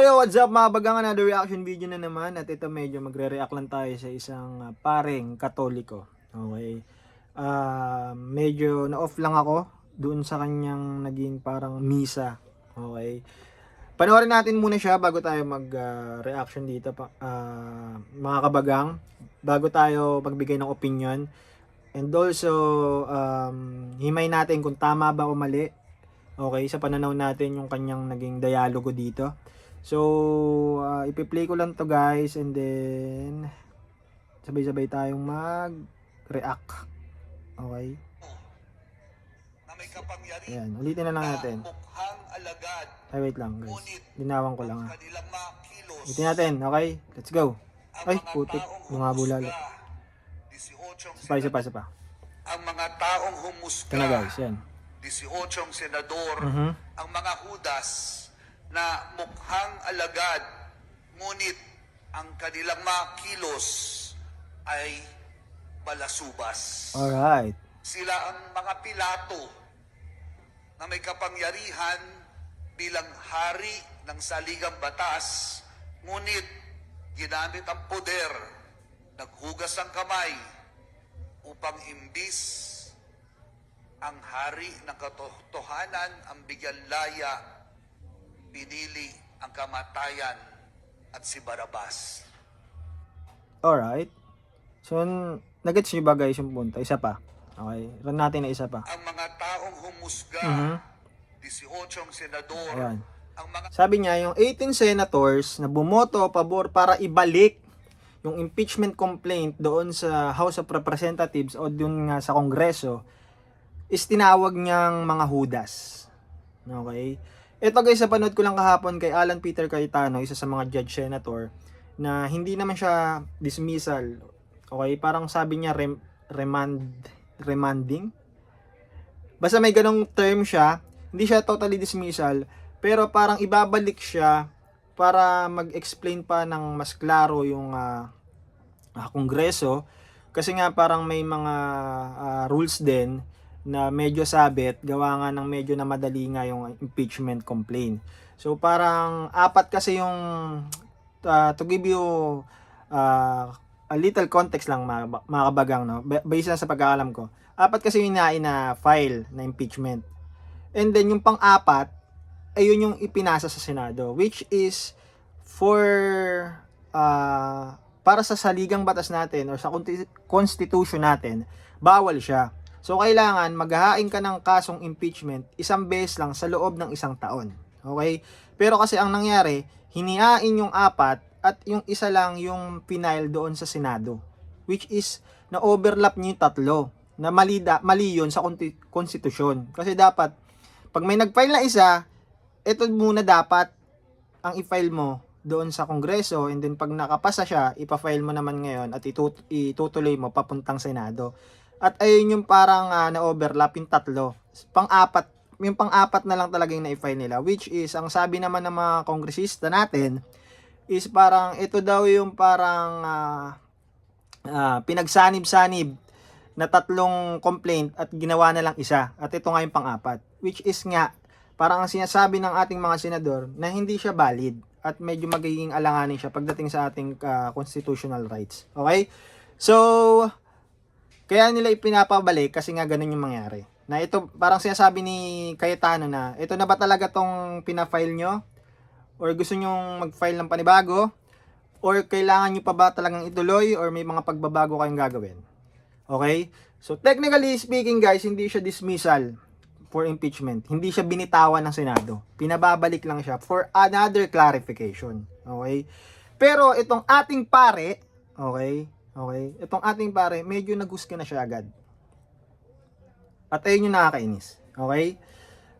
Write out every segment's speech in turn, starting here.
Yo, what's up mga bagang another reaction video na naman at ito medyo magre-react lang tayo sa isang uh, paring katoliko. Okay. Ah, medyo na-off lang ako doon sa kanyang naging parang misa. Okay. Panoorin natin muna siya bago tayo mag-reaction dito pa, ah, mga kabagang bago tayo magbigay ng opinion. And also, um, himay natin kung tama ba o mali. Okay, sa pananaw natin yung kanyang naging dialogo dito. So, uh, ipi-play ko lang to guys and then sabay-sabay tayong mag-react. Okay? na may kapangyarihan Ayan, ulitin na lang natin. alagad Ay, wait lang guys. Linawan ko lang ang ha. mga kilos. Ulitin natin, okay? Let's go. Ay, mga putik. taong Lumabo lalo. humusga, 18 Isa pa, isa pa, isa pa. Ang mga taong Ito humusga, na guys, yan. 18 senador, Mhm. ang mga hudas na mukhang alagad, ngunit ang kanilang mga kilos ay balasubas. Alright. Sila ang mga pilato na may kapangyarihan bilang hari ng saligang batas, ngunit ginamit ang poder, naghugas ng kamay upang imbis ang hari ng katotohanan ang bigyan laya, pinili ang kamatayan at si Barabas. Alright. So, n- nagets nyo ba guys yung punto? Isa pa. Okay. Run natin na isa pa. Ang mga taong humusga, Mhm. 18 senador, Ayan. ang mga Sabi niya, yung 18 senators na bumoto pabor para ibalik yung impeachment complaint doon sa House of Representatives o doon nga sa Kongreso is tinawag niyang mga hudas. Okay? Ito guys, sa panood ko lang kahapon kay Alan Peter Cayetano, isa sa mga judge senator, na hindi naman siya dismissal. Okay? Parang sabi niya rem- remand, remanding. Basta may ganong term siya, hindi siya totally dismissal, pero parang ibabalik siya para mag-explain pa ng mas klaro yung ah, ah, kongreso kasi nga parang may mga ah, rules din na medyo sabit gawa nga ng medyo na madali nga yung impeachment complaint. So parang apat kasi yung ah, to give you ah, a little context lang mga, mga kabagang no ba- based sa pag-aalam ko. Apat kasi yung inain na file na impeachment. And then yung pang-apat ayun yung ipinasa sa Senado which is for ah, para sa saligang batas natin or sa constitution natin bawal siya. So kailangan maghahain ka ng kasong impeachment isang beses lang sa loob ng isang taon. Okay? Pero kasi ang nangyari, hiniain yung apat at yung isa lang yung pinail doon sa Senado which is na overlap niyo yung tatlo na mali, da, mali yun sa konstitusyon. Kasi dapat pag may nag-file na isa, ito muna dapat ang i-file mo doon sa kongreso and then pag nakapasa siya, ipa-file mo naman ngayon at itut- itutuloy mo papuntang senado. At ayun yung parang ah, na-overlap yung tatlo. Pang-apat, yung pang-apat na lang talaga yung na-file nila which is ang sabi naman ng mga kongresista natin is parang ito daw yung parang ah, ah, pinagsanib-sanib na tatlong complaint at ginawa na lang isa. At ito nga yung pang-apat. Which is nga, parang ang sinasabi ng ating mga senador na hindi siya valid at medyo magiging alanganin siya pagdating sa ating ah, constitutional rights. Okay? So, kaya nila ipinapabalik kasi nga ganun yung mangyari. Na ito, parang sinasabi ni Cayetano na, ito na ba talaga tong pinafile nyo? Or gusto nyong mag-file ng panibago? Or kailangan nyo pa ba talagang ituloy? Or may mga pagbabago kayong gagawin? Okay? So, technically speaking guys, hindi siya dismissal for impeachment. Hindi siya binitawan ng Senado. Pinababalik lang siya for another clarification. Okay? Pero itong ating pare, okay? Okay? Itong ating pare, medyo naghusga na siya agad. At ayun yung nakakainis. Okay?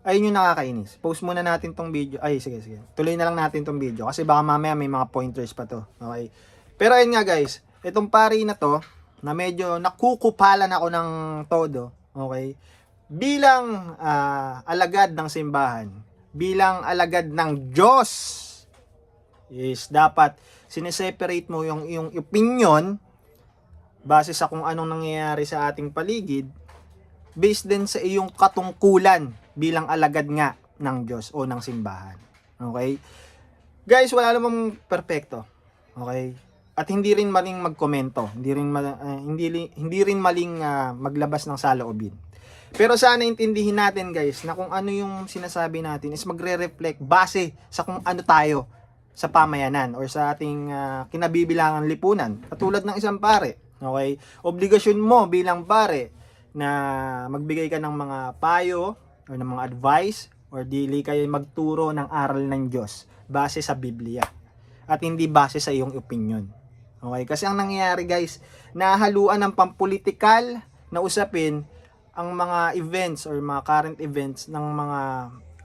Ayun yung nakakainis. Post muna natin tong video. Ay, sige, sige. Tuloy na lang natin tong video. Kasi baka mamaya may mga pointers pa to. Okay? Pero ayun nga guys. Itong pari na to, na medyo nakukupalan ako ng todo. Okay? Bilang ah, alagad ng simbahan. Bilang alagad ng Diyos. Is dapat sineseparate mo yung, yung opinion base sa kung anong nangyayari sa ating paligid based din sa iyong katungkulan bilang alagad nga ng Diyos o ng simbahan. Okay? Guys, wala namang perpekto. Okay? At hindi rin maling magkomento, hindi rin ah, hindi hindi rin maling ah, maglabas ng saloobin. Pero sana intindihin natin guys na kung ano yung sinasabi natin is magre-reflect base sa kung ano tayo sa pamayanan or sa ating ah, kinabibilangan lipunan. Katulad ng isang pare. Okay? Obligasyon mo bilang pare na magbigay ka ng mga payo or ng mga advice or dili kayo magturo ng aral ng Diyos base sa Biblia at hindi base sa iyong opinion. Okay? Kasi ang nangyayari guys, nahaluan ng pampolitikal na usapin ang mga events or mga current events ng mga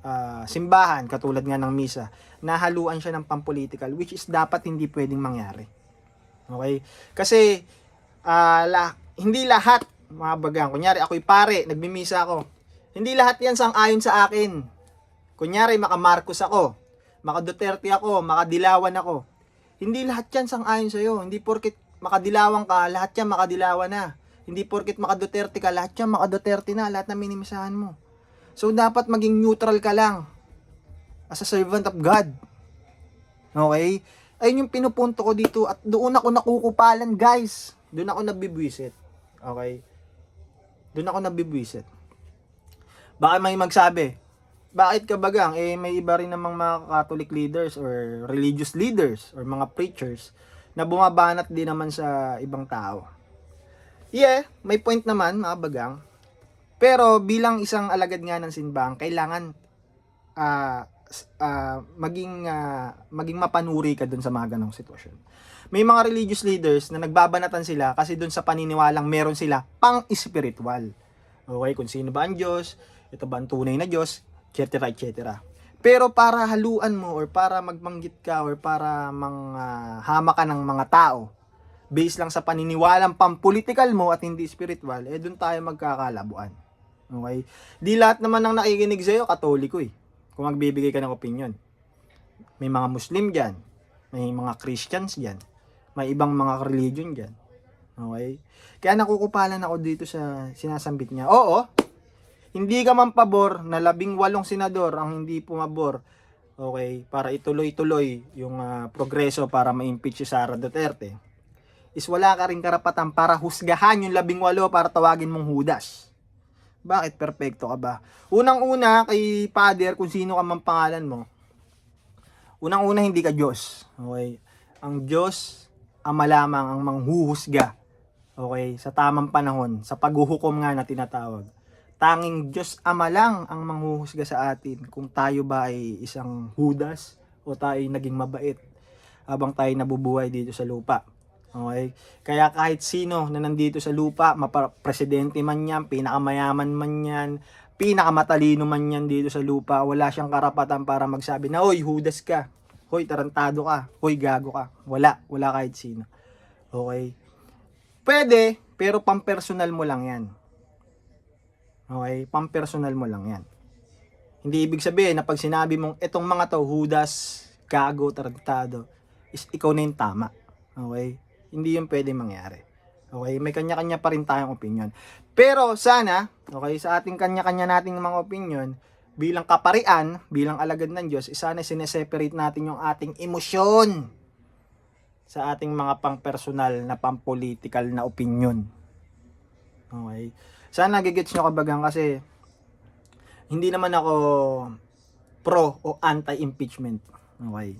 ah, simbahan katulad nga ng misa. Nahaluan siya ng pampolitikal which is dapat hindi pwedeng mangyari. Okay? Kasi ah, la- hindi lahat mga bagang, kunyari ako'y pare, nagmimisa ako. Hindi lahat yan sang ayon sa akin. Kunyari maka Marcos ako, maka Duterte ako, maka Dilawan ako. Hindi lahat yan sang ayon sa iyo. Hindi porket makadilawan ka, lahat yan makadilawan na. Hindi porket maka Duterte ka, lahat yan maka Duterte na, lahat na minimisahan mo. So dapat maging neutral ka lang as a servant of God. Okay? Ayun yung pinupunto ko dito at doon ako nakukupalan, guys. Doon ako nabibwisit. Okay? Doon ako nabibwisit. Baka may magsabi, bakit ka bagang? Eh, may iba rin namang mga Catholic leaders or religious leaders or mga preachers na bumabanat din naman sa ibang tao. Yeah, may point naman, mga bagang. Pero bilang isang alagad nga ng simbang, kailangan s- ah, maging ah, maging mapanuri ka dun sa mga ganong sitwasyon. May mga religious leaders na nagbabanatan sila kasi dun sa paniniwalang meron sila pang-spiritual. Okay, kung sino ba ang Diyos, ito ba ang tunay na Diyos, etc. etc. Pero para haluan mo or para magmanggit ka or para manghama ka ng mga tao based lang sa paniniwalang pampolitikal mo at hindi spiritual, eh doon tayo magkakalabuan. Okay? Di lahat naman ng nakikinig sa'yo, katoliko eh. Kung magbibigay ka ng opinion. May mga Muslim dyan. May mga Christians dyan. May ibang mga religion dyan. Okay? Kaya nakukupalan ako dito sa sinasambit niya. Oo, hindi ka man pabor na labing walong senador ang hindi pumabor. Okay, para ituloy-tuloy yung ah, progreso para ma-impeach si Sara Duterte. Is wala ka rin karapatan para husgahan yung labing walo para tawagin mong Judas. Bakit perfecto ka ba? Unang-una kay Father kung sino ka man pangalan mo. Unang-una hindi ka Diyos. Okay? Ang Diyos ama lamang ang manghuhusga. Okay? Sa tamang panahon, sa paghuhukom nga na tinatawag. Tanging Diyos ama lang ang manghuhusga sa atin kung tayo ba ay isang Judas o tayo ay naging mabait habang tayo nabubuhay dito sa lupa. Okay? Kaya kahit sino na nandito sa lupa, mapa- presidente man yan, pinakamayaman man yan, pinakamatalino man yan dito sa lupa, wala siyang karapatan para magsabi na, Hoy, hudas ka. Hoy, tarantado ka. Hoy, gago ka. Wala. Wala kahit sino. Okay? Pwede, pero pampersonal mo lang yan. Okay? Pampersonal mo lang yan. Hindi ibig sabihin na pag sinabi mong itong mga to, hudas, gago, tarantado, is ikaw na yung tama. Okay? Hindi yun pwede mangyari. Okay? May kanya-kanya pa rin tayong opinion. Pero sana, okay, sa ating kanya-kanya nating mga opinion, bilang kaparian, bilang alagad ng Diyos, is sana sineseparate natin yung ating emosyon sa ating mga pang-personal na pang-political na opinion. Okay? Sana nagigets nyo kabagang kasi hindi naman ako pro o anti-impeachment. Okay?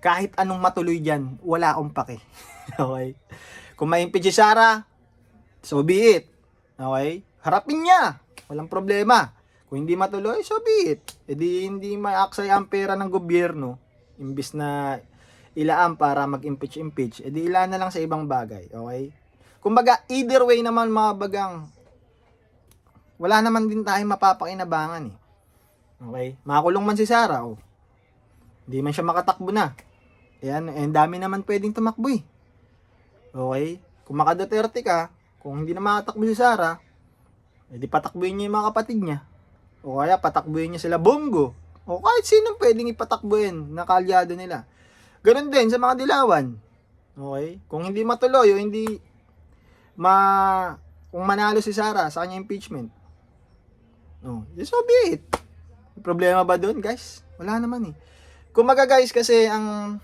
Kahit anong matuloy dyan, wala akong pake. okay? Kung may impeach si Sara, so be it. Okay? Harapin niya. Walang problema. Kung hindi matuloy, so be it. E di hindi maaksay ang pera ng gobyerno, imbis na ilaan para mag-impeach-impeach, e di ilaan na lang sa ibang bagay. Okay? Kumbaga, either way naman mga bagang, wala naman din tayong mapapakinabangan eh. Okay? Makakulong man si Sara, oh. Hindi man siya makatakbo na. Ayan, eh, ang dami naman pwedeng tumakbo eh. Okay? Kung maka Duterte ka, kung hindi na makatakbo si Sara, edi patakbuhin niya yung mga kapatid niya. O kaya patakbuhin niya sila Bongo. O kahit sino pwedeng ipatakbuhin na kalyado nila. Ganon din sa mga dilawan. Okay? Kung hindi matuloy o hindi ma kung manalo si Sara sa kanya impeachment. No, so be it. Problema ba doon, guys? Wala naman eh. Kumaga guys, kasi ang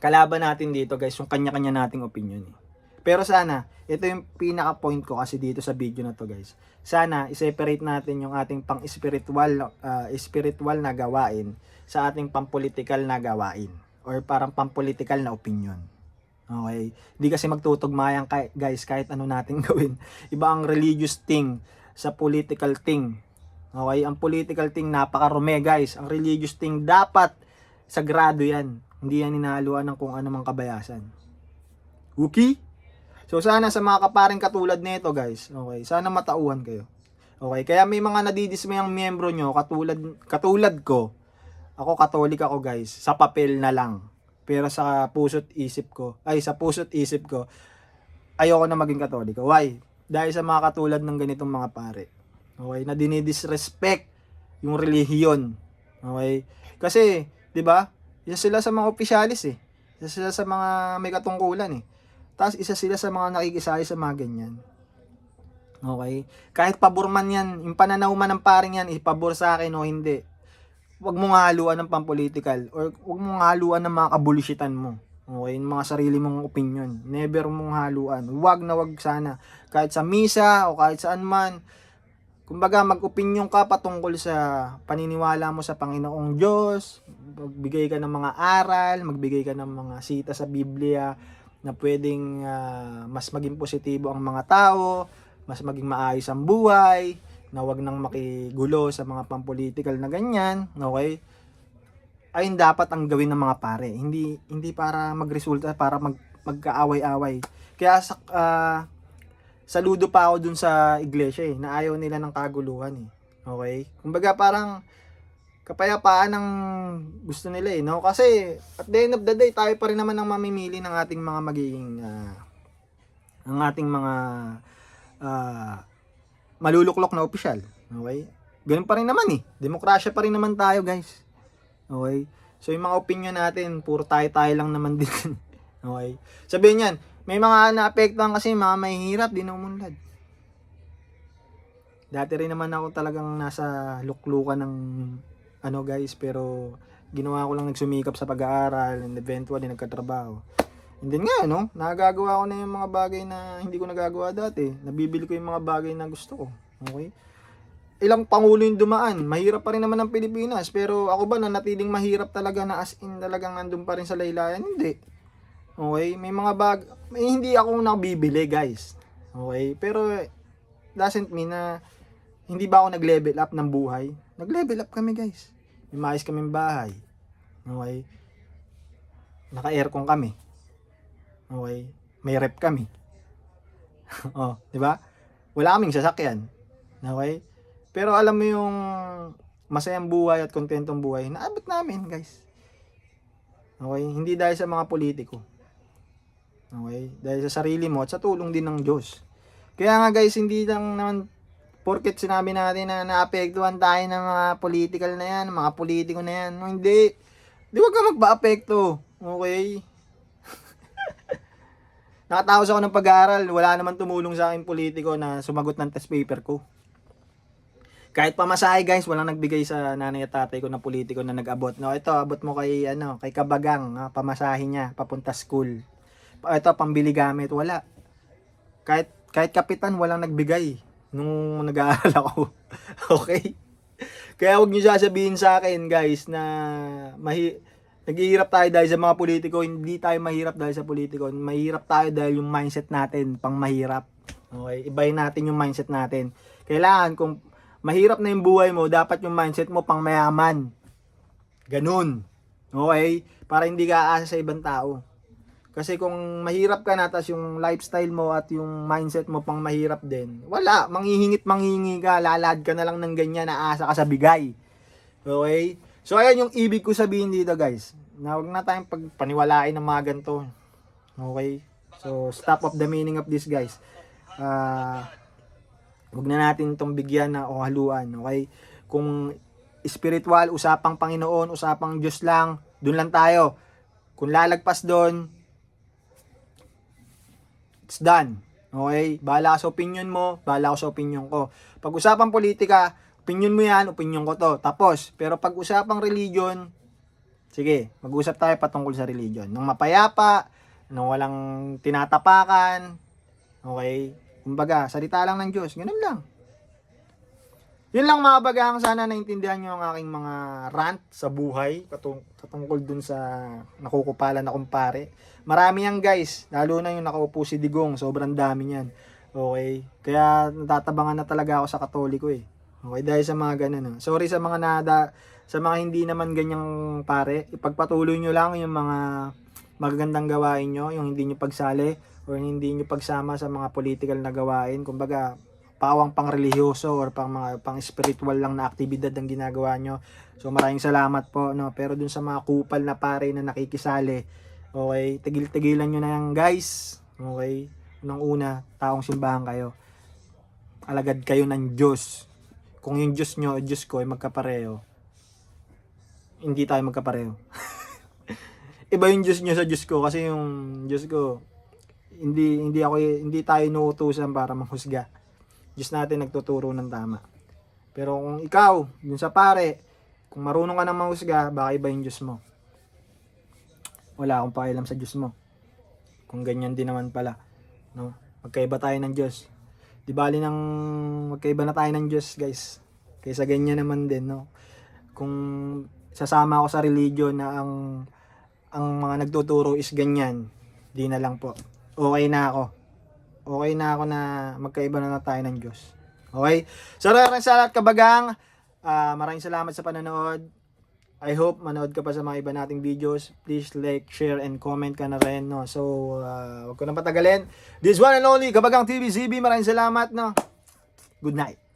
kalaban natin dito guys, yung kanya-kanya nating opinion. Eh. Pero sana, ito yung pinaka-point ko kasi dito sa video na to guys. Sana, i-separate natin yung ating pang-spiritual ah, spiritual na gawain sa ating pang-political na gawain. Or parang pang-political na opinion. Okay? Hindi kasi magtutugma yan guys kahit ano natin gawin. Iba ang religious thing sa political thing. Okay? Ang political thing napakarume guys. Ang religious thing dapat sagrado yan. Hindi yan inahaluan ng kung ano mang kabayasan. Okay? So sana sa mga kaparing katulad nito guys, okay, sana matauhan kayo. Okay, kaya may mga nadidismay ang miyembro nyo katulad katulad ko. Ako katolik ako guys, sa papel na lang. Pero sa puso't isip ko, ay sa puso't isip ko, ayoko na maging katoliko. Why? Dahil sa mga katulad ng ganitong mga pare. Okay, na dinidisrespect yung relihiyon. Okay? Kasi, 'di ba? Isa sila sa mga opisyalis eh. Isa sila sa mga may katungkulan eh. Tapos isa sila sa mga nakikisali sa mga ganyan. Okay? Kahit pabor man yan, yung pananaw man ng paring yan, ipabor sa akin o hindi. Huwag mong haluan ng pampolitical or huwag mong haluan ng mga kabulishitan mo. Okay? Yung mga sarili mong opinion. Never mong haluan. Huwag na huwag sana. Kahit sa misa o kahit saan man. Kumbaga, mag-opinion ka patungkol sa paniniwala mo sa Panginoong Diyos. Magbigay ka ng mga aral, magbigay ka ng mga sita sa Biblia na pwedeng ah, mas maging positibo ang mga tao, mas maging maayos ang buhay, na wag nang makigulo sa mga pampolitical na ganyan, okay? Ayun dapat ang gawin ng mga pare. Hindi hindi para magresulta para mag magkaaway-away. Kaya sa ah, saludo pa ako dun sa iglesia eh, na ayaw nila ng kaguluhan eh. Okay? Kumbaga parang kapayapaan ang gusto nila eh, no? Kasi at the end of the day, tayo pa rin naman ang mamimili ng ating mga magiging ah, ang ating mga ah, maluluklok na opisyal. Okay? Ganun pa rin naman eh. Demokrasya pa rin naman tayo, guys. Okay? So yung mga opinion natin, puro tayo-tayo lang naman din. okay? Sabihin yan, may mga naapektuhan kasi mga mahihirap, di na umunlad. Dati rin naman ako talagang nasa luklukan ng ano guys, pero ginawa ko lang nagsumikap sa pag-aaral and eventually nagkatrabaho. And then nga, no, nagagawa ko na yung mga bagay na hindi ko nagagawa dati. Nabibili ko yung mga bagay na gusto ko. Okay? Ilang pangulo yung dumaan. Mahirap pa rin naman ang Pilipinas. Pero ako ba nanatiling mahirap talaga na as in talagang nandun pa rin sa laylayan? Hindi. Okay? May mga bag... May hindi ako nabibili, guys. Okay? Pero doesn't mean na hindi ba ako nag-level up ng buhay? Nag-level up kami, guys. May maayos kaming bahay. Okay? Naka-aircon kami. Okay? May rep kami. oh, 'di ba? Wala kaming sasakyan. Okay? Pero alam mo yung masayang buhay at kontentong buhay, naabot namin, guys. Okay? Hindi dahil sa mga politiko. Okay? Dahil sa sarili mo at sa tulong din ng Diyos. Kaya nga guys, hindi lang naman porket sinabi natin na naapektuhan tayo ng mga political na yan, mga politiko na yan. No, hindi. Di wag ka magpa-apekto. Okay? Nakataos ako ng pag-aaral, wala naman tumulong sa akin politiko na sumagot ng test paper ko. Kahit pamasahe guys, walang nagbigay sa nanay at tatay ko na politiko na nag-abot. No, ito abot mo kay ano, kay Kabagang, ha, pamasahe niya papunta school. Ito pambili gamit, wala. Kahit kahit kapitan walang nagbigay nung nag-aaral ako. okay? Kaya huwag niyo sasabihin sa akin guys na mahi naghihirap tayo dahil sa mga politiko, hindi tayo mahirap dahil sa politiko. Mahirap tayo dahil yung mindset natin pang mahirap. Okay? Ibahin natin yung mindset natin. Kailangan kung mahirap na yung buhay mo, dapat yung mindset mo pang mayaman. Ganun. Okay? Para hindi ka aasa sa ibang tao. Kasi kung mahirap ka na, tas yung lifestyle mo at yung mindset mo pang mahirap din, wala. Manghihingit manghingi ka, lalad ka na lang ng ganyan, naasa ka sa bigay. Okay? So, ayan yung ibig ko sabihin dito, guys. Na huwag na tayong pagpaniwalain ng mga ganito. Okay? So, stop of the meaning of this, guys. Ah... Huwag na natin itong bigyan na o haluan, okay? Kung spiritual, usapang Panginoon, usapang Diyos lang, dun lang tayo. Kung lalagpas doon, it's done. Okay? Bahala sa opinion mo, bahala sa opinion ko. Pag usapang politika, opinion mo yan, opinion ko to. Tapos, pero pag usapang religion, Sige, mag-usap tayo patungkol sa religion. Nung mapayapa, nung walang tinatapakan, okay? Kumbaga, salita lang ng Diyos. Ganun lang. Yun lang mga bagang sana naintindihan nyo ang aking mga rant sa buhay katung katungkol dun sa nakukupalan na kumpare. Marami yan guys, lalo na yung nakaupo si Digong, sobrang dami yan. Okay, kaya natatabangan na talaga ako sa katoliko eh. Okay, dahil sa mga ganun. oh. Sorry sa mga nada, sa mga hindi naman ganyang pare, ipagpatuloy nyo lang yung mga magagandang gawain nyo, yung hindi nyo pagsali or hindi nyo pagsama sa mga political na gawain. Kumbaga, pawang pang religyoso or pang mga pang spiritual lang na aktibidad ang ginagawa nyo. So maraming salamat po no. Pero dun sa mga kupal na pare na nakikisali, okay, tigil-tigilan nyo na yan guys. Okay? Unang una, taong simbahan kayo. Alagad kayo ng Diyos. Kung yung Diyos nyo Diyos ko ay magkapareho, hindi tayo magkapareho. Iba yung Diyos nyo sa Diyos ko kasi yung Diyos ko hindi hindi ako hindi tayo inuutusan para manghusga. Diyos natin nagtuturo ng tama. Pero kung ikaw, yun sa pare, kung marunong ka ng manghusga, baka iba yung Diyos mo. Wala akong pakialam sa Diyos mo. Kung ganyan din naman pala. No? Magkaiba tayo ng Diyos. Di bali nang magkaiba na tayo ng Diyos, guys. Kaysa ganyan naman din, no? Kung sasama ako sa religion na ang ang mga nagtuturo is ganyan, di na lang po. Okay na ako. Okay na ako na magkaiba na, na tayo ng Diyos. Okay? So, maraming salamat kabagang. Ah, maraming salamat sa panonood. I hope manood ka pa sa mga iba nating videos. Please like, share, and comment ka na rin. No? So, uh, wag ko nang patagalin. This one and only, Kabagang TV. Maraming salamat. No? Good night.